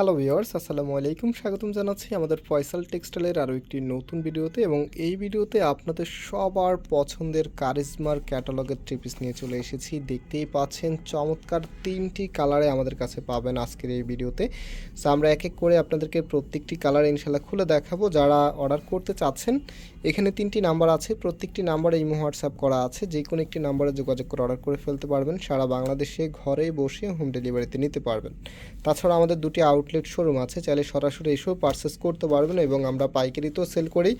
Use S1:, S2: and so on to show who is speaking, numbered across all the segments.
S1: Hello viewers আসসালামু আলাইকুম। স্বাগতম জানাচ্ছি আমাদের ফয়সাল টেক্সটাইলের আরও একটি নতুন ভিডিওতে এবং এই ভিডিওতে আপনাদের সবার পছন্দের কারিজমার ক্যাটালগের ট্রিপিস নিয়ে চলে এসেছি। দেখতেই পাচ্ছেন, চমৎকার তিনটি কালারে আমাদের কাছে পাবেন আজকের এই ভিডিওতে। সো আমরা এক এক করে আপনাদেরকে প্রত্যেকটি কালার ইনশাল্লাহ খুলে দেখাবো। যারা অর্ডার করতে চাচ্ছেন, এখানে তিনটি নাম্বার আছে। প্রত্যেকটি নাম্বারে ইমো হোয়াটসঅ্যাপ করা আছে। যে কোনো একটি নাম্বারে যোগাযোগ করে অর্ডার করে ফেলতে পারবেন। সারা বাংলাদেশে ঘরে বসে হোম ডেলিভারিতে নিতে পারবেন। তাছাড়া আমাদের দুটি আউটলেট শোরুম আছে, চাইলে সরাসরি এসেও পারচেস করতে পারবেন এবং আমরা পাইকারিতেও সেল করি।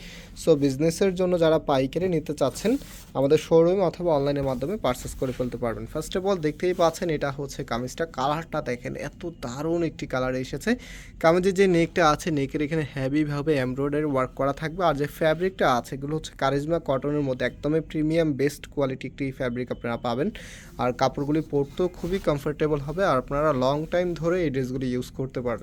S1: সো বিজনেসের জন্য যারা পাইকারি নিতে চাচ্ছেন, আমাদের শোরুম অথবা অনলাইনের মাধ্যমে পারচেস করে ফেলতে পারবেন। ফার্স্ট অফ অল দেখতেই পাচ্ছেন এটা হচ্ছে কামিজটা। কালারটা দেখেন, এত দারুণ একটি কালার এসেছে। কামিজের যে নেকটা আছে, নেকের এখানে হ্যাভিভাবে এমব্রয়ডারি ওয়ার্ক করা থাকবে। আর যে ফ্যাব্রিকটা আছে, এগুলো হচ্ছে কারিজমা কটনের মধ্যে একদমই প্রিমিয়াম বেস্ট কোয়ালিটি একটি ফ্যাব্রিক আপনারা পাবেন। আর কাপড়গুলি পরতেও খুবই কমফোর্টেবল হবে। আর আপনারা লং টাইম ধরে এই ড্রেসগুলি ইউজ করতে পারবেন।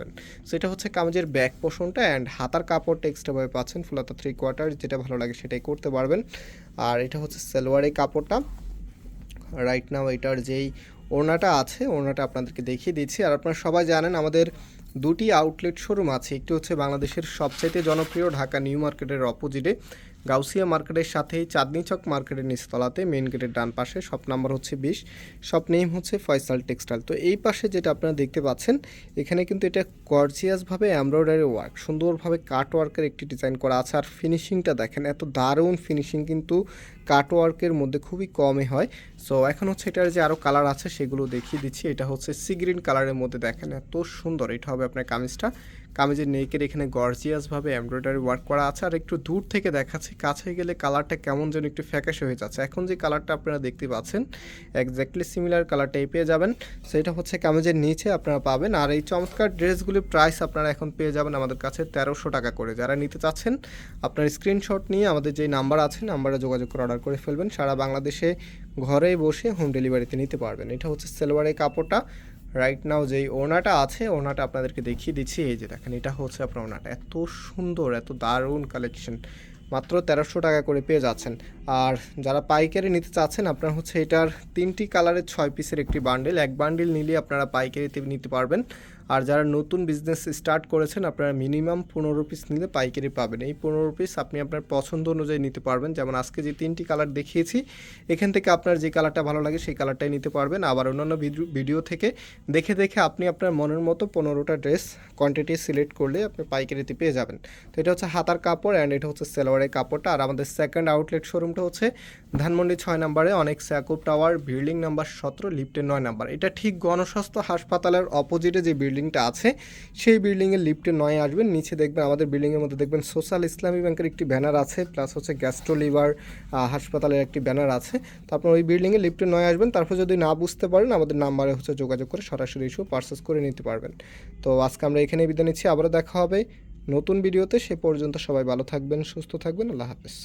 S1: সেটা হচ্ছে কামিজের ব্যাক পোষণটা অ্যান্ড হাতার কাপড় টেক্সটাভাবে পাচ্ছেন, ফুলাতা থ্রি কোয়ার্টার যেটা ভালো লাগে সেটাই করতে পারবেন। আর এটা হচ্ছে সেলোয়ারের কাপড়টা। রাইট নাও এটার যেই ওড়নাটা আছে, ওড়নাটা আপনাদেরকে দেখিয়ে দিচ্ছি। আর আপনারা সবাই জানেন আমাদের দুটি আউটলেট শোরুম আছে। একটি হচ্ছে বাংলাদেশের সবচাইতে জনপ্রিয় ঢাকা নিউ মার্কেটের অপোজিটে গাউসিয়া মার্কেটের সাথেই চাঁদনি চক মার্কেটের নিচতলাতে মেন গেটের ডান পাশে, শপ নাম্বার হচ্ছে বিশ। শপ নেম হচ্ছে ফয়সাল টেক্সটাইল। তো এই পাশে যেটা আপনারা দেখতে পাচ্ছেন, এখানে কিন্তু এটা গর্জিয়াসভাবে এমব্রয়ডারি ওয়ার্ক সুন্দরভাবে কাট ওয়ার্কের একটি ডিজাইন করা আছে। আর ফিনিশিংটা দেখেন, এত দারুণ ফিনিশিং কিন্তু কাট ওয়ার্কের মধ্যে খুবই কমই হয়। সো এখন হচ্ছে এটার যে আরও কালার আছে, সেগুলো দেখিয়ে দিচ্ছি। এটা হচ্ছে সি গ্রিন কালারের মধ্যে দেখেন, এত সুন্দর। এটা হবে আপনার কামিজটা। কামিজের নেকের এখানে গর্জিয়াসভাবে এমব্রয়ডারি ওয়ার্ক করা আছে। আর একটু দূর থেকে দেখাচ্ছি, কাছে গেলে কালারটা কেমন যেন একটু ফ্যাকাশে হয়ে যাচ্ছে। এখন যে কালারটা আপনারা দেখতে পাচ্ছেন একজ্যাক্টলি সিমিলার কালারটাই পেয়ে যাবেন। সেটা হচ্ছে কামিজের নিচে আপনারা পাবেন। আর এই চমৎকার ড্রেসগুলির প্রাইস আপনারা এখন পেয়ে যাবেন আমাদের কাছে তেরোশো টাকা করে। যারা নিতে চাচ্ছেন, আপনার স্ক্রিনশট নিয়ে আমাদের যে নাম্বার আছে নাম্বারে যোগাযোগ করে অর্ডার করে ফেলবেন। সারা বাংলাদেশে ঘরে বসে হোম ডেলিভারিতে নিতে পারবেন। এটা হচ্ছে সেলোয়ারের কাপড়টা। রাইট নাও যেই ওনাটা আছে ওনাটা আপনাদেরকে দেখিয়ে দিচ্ছি। এই যে দেখেন, এটা হচ্ছে আপনার ওনাটা এত সুন্দর, এত দারুণ কালেকশন মাত্র তেরোশো টাকা করে পেয়ে যাচ্ছেন। আর যারা পাইকারি নিতে চাচ্ছেন, আপনার হচ্ছে এটার তিনটি কালারের ছয় পিসের একটি বান্ডেল এক বান্ডেল নিলে আপনারা পাইকারিতে নিতে পারবেন। আর যারা নতুন বিজনেস স্টার্ট করেছেন, আপনারা মিনিমাম পনেরো পিস নিলে পাইকারি পাবেন। এই পনেরো পিস আপনি আপনার পছন্দ অনুযায়ী নিতে পারবেন। যেমন আজকে যে তিনটি কালার দেখিয়েছি, এখান থেকে আপনার যে কালারটা ভালো লাগে, সেই কালারটাই নিতে পারবেন। আবার অন্যান্য ভিডিও থেকে দেখে দেখে আপনি আপনার মনের মতো পনেরোটা ড্রেস কোয়ান্টিটি সিলেক্ট করলে আপনি পাইকারিতে পেয়ে যাবেন। তো এটা হচ্ছে হাতার কাপড় অ্যান্ড এটা হচ্ছে সেলোয়ারের কাপড়টা। আর আমাদের সেকেন্ড আউটলেট শোরুমটা হচ্ছে ধানমন্ডি ছয় নম্বরে, অনেক স্যাকুপ টাওয়ার বিল্ডিং নাম্বার সতেরো লিফটের নয় নাম্বার। এটা ঠিক গণস্বাস্থ্য হাসপাতালের অপোজিটে যে বিল্ডিংটা আছে, সেই বিল্ডিংয়ের লিফটে নয় আসবেন, নিচে দেখবেন আমাদের বিল্ডিংয়ের মধ্যে দেখবেন সোশ্যাল ইসলামী ব্যাংকের একটি ব্যানার আছে, প্লাস হচ্ছে গ্যাস্ট্রো লিভার হাসপাতালের একটি ব্যানার আছে, তো আপনার ওই বিল্ডিংয়ে লিফটে নয় আসবেন, তারপর যদি না বুঝতে পারেন, আমাদের নাম্বারে হচ্ছে যোগাযোগ করে সরাসরি ইস্যু পারচেস করে নিতে পারবেন। তো আজকে আমরা এখানে বিদায় নিচ্ছি, আবারও দেখা হবে নতুন ভিডিওতে, সে পর্যন্ত সবাই ভালো থাকবেন, সুস্থ থাকবেন, আল্লাহ হাফেজ।